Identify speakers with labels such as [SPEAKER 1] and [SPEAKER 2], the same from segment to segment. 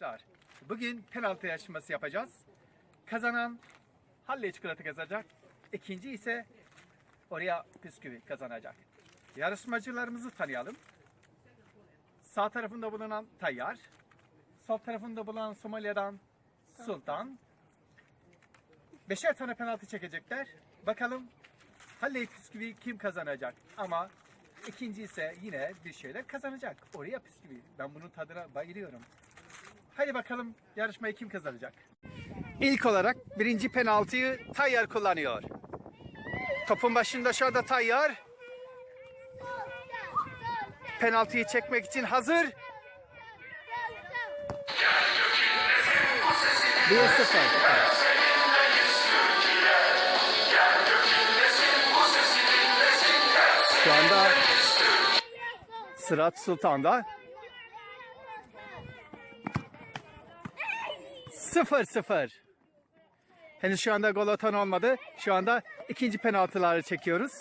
[SPEAKER 1] Arkadaşlar, Bugün penaltı yarışması yapacağız. Kazanan Halle çikolata kazanacak. İkinci ise oraya bisküvi kazanacak. Yarışmacılarımızı tanıyalım. Sağ tarafında bulunan Tayyar. Sol tarafında bulunan Somalya'dan Sultan. Beşer tane penaltı çekecekler. Bakalım Halle bisküvi kim kazanacak? Ama ikinci ise yine bir şeyler kazanacak. Oraya bisküvi. Ben bunun tadına bayılıyorum. Hadi bakalım yarışmayı kim kazanacak? İlk olarak birinci penaltıyı Tayyar kullanıyor. Topun başında şu anda Tayyar. Penaltıyı çekmek için hazır. 1-0. Şu anda Sırat Sultan'da. 0-0. Henüz şu anda gol atan olmadı. Şu anda ikinci penaltıları çekiyoruz.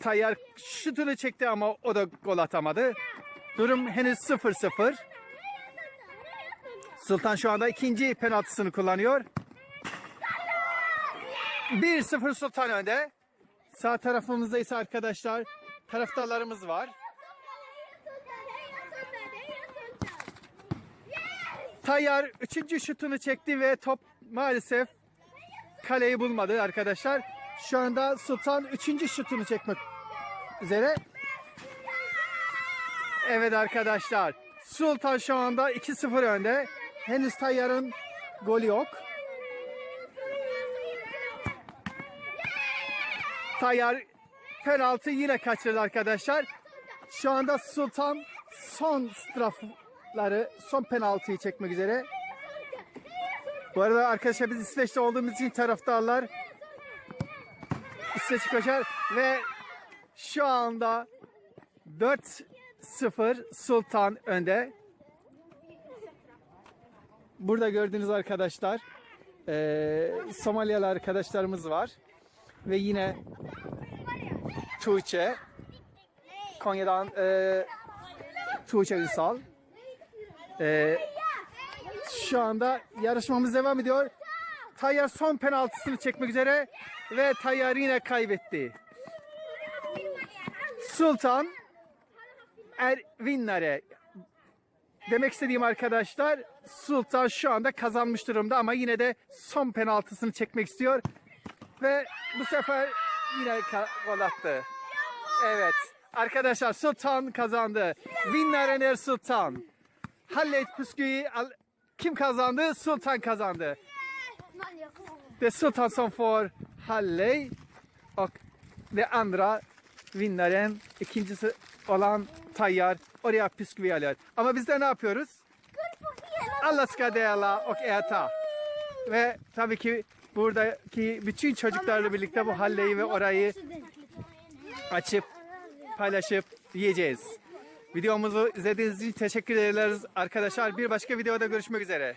[SPEAKER 1] Tayyar şutunu çekti ama o da gol atamadı. Durum henüz 0-0. Sultan şu anda ikinci penaltısını kullanıyor. 1-0 Sultan önde. Sağ tarafımızda ise arkadaşlar taraftarlarımız var. Tayyar üçüncü şutunu çekti ve top maalesef kaleyi bulmadı arkadaşlar. Şu anda Sultan üçüncü şutunu çekmek üzere. Evet arkadaşlar. Sultan şu anda 2-0 önde. Henüz Tayyar'ın golü yok. Tayyar penaltı yine kaçırdı arkadaşlar. Şu anda Sultan son strafları, son penaltıyı çekmek üzere. Bu arada arkadaşlar biz İsveç'te olduğumuz için taraftarlar İsveç koşar ve şu anda 4-0 Sultan önde. Burada gördüğünüz arkadaşlar eee Somalyalı arkadaşlarımız var. Ve yine Tuğçe Konya'dan eee Tuğçe Ünsal. Eee, şu anda yarışmamız devam ediyor. Tayyar son penaltısını çekmek üzere ve Tayyar yine kaybetti. Sultan Ervinlere demek istediğim arkadaşlar Sultan şu anda kazanmış durumda ama yine de son penaltısını çekmek istiyor ve bu sefer yine gol attı. Evet arkadaşlar Sultan kazandı. Vinnaren er Sultan. Hallet Puskü'yü al- kim kazandı? Sultan kazandı. Det Sultan som får Halley och det andra vinnaren ikincisi olan Tayyar oraya bisküvi alıyor. Ama biz de ne yapıyoruz? Allah ska dela och äta. Ve tabii ki buradaki bütün çocuklarla birlikte bu halleyi ve orayı açıp paylaşıp yiyeceğiz. Videomuzu izlediğiniz için teşekkür ederiz arkadaşlar. Bir başka videoda görüşmek üzere.